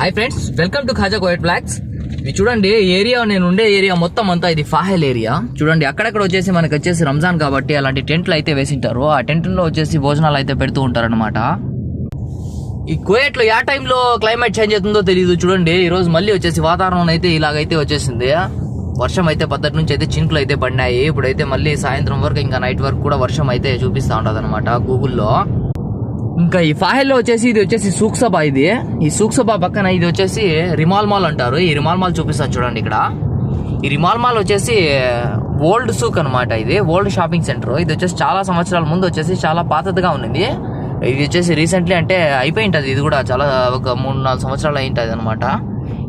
Hi friends welcome to Khaja కోయట్ blocks ఇది చూడండి area నేను ఉండే ఏరియా మొత్తం అంతా ఇది ఫాహెల్ ఏరియా చూడండి అక్కడక్కడ వచ్చేసి మనకి వచ్చేసి రంజాన్ కాబట్టి అలాంటి టెంట్లు అయితే వేసింటారు. ఆ టెంట్లో వచ్చేసి భోజనాలు అయితే పెడుతూ ఉంటారన్నమాట. ఈ కోయట్లో ఏ టైంలో క్లైమేట్ చేంజ్ అవుతుందో తెలియదు చూడండి. ఈరోజు మళ్ళీ వచ్చేసి వాతావరణం అయితే ఇలాగైతే వచ్చేసింది. వర్షం అయితే పద్ధతి నుంచి అయితే చినుకులు అయితే పడినాయి. ఇప్పుడైతే మళ్ళీ సాయంత్రం వరకు ఇంకా నైట్ వరకు కూడా వర్షం అయితే చూపిస్తూ ఉంటుంది అనమాట గూగుల్లో ఇంకా ఈ ఫాహెల్లో వచ్చేసి ఇది వచ్చేసి సూక్సభ ఇది. ఈ సూక్సభ పక్కన ఇది వచ్చేసి రిమాల్ మాల్ అంటారు. ఈ రిమాల్ మాల్ చూపిస్తాను చూడండి ఇక్కడ. ఈ రిమాల్ మాల్ వచ్చేసి ఓల్డ్ సూక్ అనమాట ఇది. Old shopping centre. ఇది వచ్చేసి చాలా సంవత్సరాల ముందు వచ్చేసి చాలా పాతదిగా ఉన్నది. ఇది వచ్చేసి రీసెంట్లీ అంటే అయిపోయి ఉంటుంది ఇది కూడా చాలా ఒక మూడు నాలుగు సంవత్సరాలు అయి ఉంటుంది అనమాట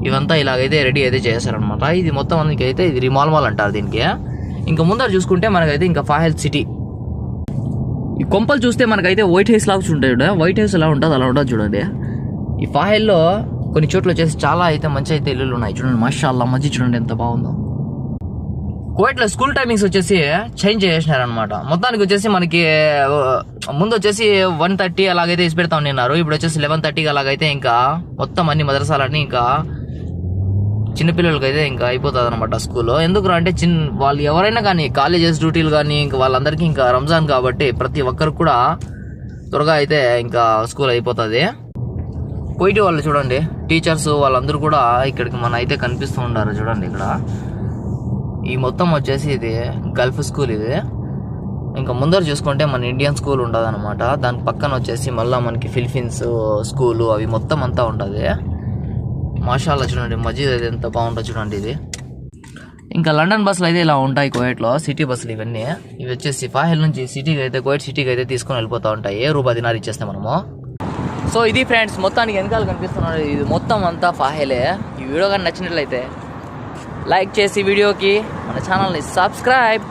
ఇవంతా ఇలాగైతే రెడీ అయితే చేశారనమాట ఇది మొత్తం అందుకైతే అయితే ఇది రిమాల్ మాల్ అంటారు దీనికి. ఇంకా ముందర చూసుకుంటే మనకైతే ఇంకా ఫాహెల్ సిటీ ఈ కొంపలు చూస్తే మనకైతే వైట్ హౌస్ లాగా ఉంటాయి వైట్ హౌస్ ఎలా ఉంటుంది అలా ఉంటుంది చూడండి ఈ ఫాహెల్లో కొన్ని చోట్ల వచ్చేసి చాలా అయితే మంచి అయితే ఇల్లులు ఉన్నాయి. చూడండి మషాల్లా మధ్య చూడండి ఎంత బాగుందో. కోవిడ్లో స్కూల్ టైమింగ్స్ వచ్చేసి చేంజ్ చేసినారనమాట మొత్తానికి వచ్చేసి మనకి ముందు వచ్చేసి వన్ థర్టీ అలాగైతే ఇసి పెడతా ఉన్నారు. ఇప్పుడు వచ్చేసి లెవెన్ థర్టీకి అలాగైతే ఇంకా మొత్తం అన్ని మదరసాలన్నీ ఇంకా చిన్నపిల్లలకి అయితే ఇంకా అయిపోతుంది అనమాట స్కూల్లో. ఎందుకు అంటే చిన్న వాళ్ళు ఎవరైనా కానీ కాలేజెస్ డ్యూటీలు కానీ ఇంకా వాళ్ళందరికీ ఇంకా రంజాన్ కాబట్టి ప్రతి ఒక్కరికి కూడా త్వరగా అయితే ఇంకా స్కూల్ అయిపోతుంది. పోయిటి వాళ్ళు చూడండి టీచర్స్ వాళ్ళందరూ కూడా ఇక్కడికి మన అయితే కనిపిస్తూ ఉన్నారు చూడండి ఇక్కడ. ఈ మొత్తం వచ్చేసి ఇది గల్ఫ్ స్కూల్ ఇది. ఇంకా ముందర చూసుకుంటే మన ఇండియన్ స్కూల్ ఉంటుంది అనమాట దాని పక్కన వచ్చేసి మళ్ళీ మనకి ఫిలిపీన్స్ స్కూలు అవి మొత్తం అంతా ఉంటుంది. మాషాల్లా చూడండి మజీద్ అయితే ఎంత బాగుంటుంది చూడండి ఇది. ఇంకా లండన్ బస్సులు అయితే ఇలా ఉంటాయి కోయట్లో సిటీ బస్సులు ఇవన్నీ. ఇవి వచ్చేసి ఫాహిల్ నుంచి సిటీకి అయితే కోయట్ సిటీకి అయితే తీసుకొని వెళ్ళిపోతూ ఉంటాయి. ఏ రూపాయి దినారు ఇచ్చేస్తే మనము? సో ఇది ఫ్రెండ్స్ మొత్తానికి వెనకాల కనిపిస్తున్నారు ఇది. మొత్తం అంతా ఫాహెలే. ఈ వీడియో కానీ నచ్చినట్లయితే లైక్ చేసి వీడియోకి మన ఛానల్ని సబ్స్క్రైబ్.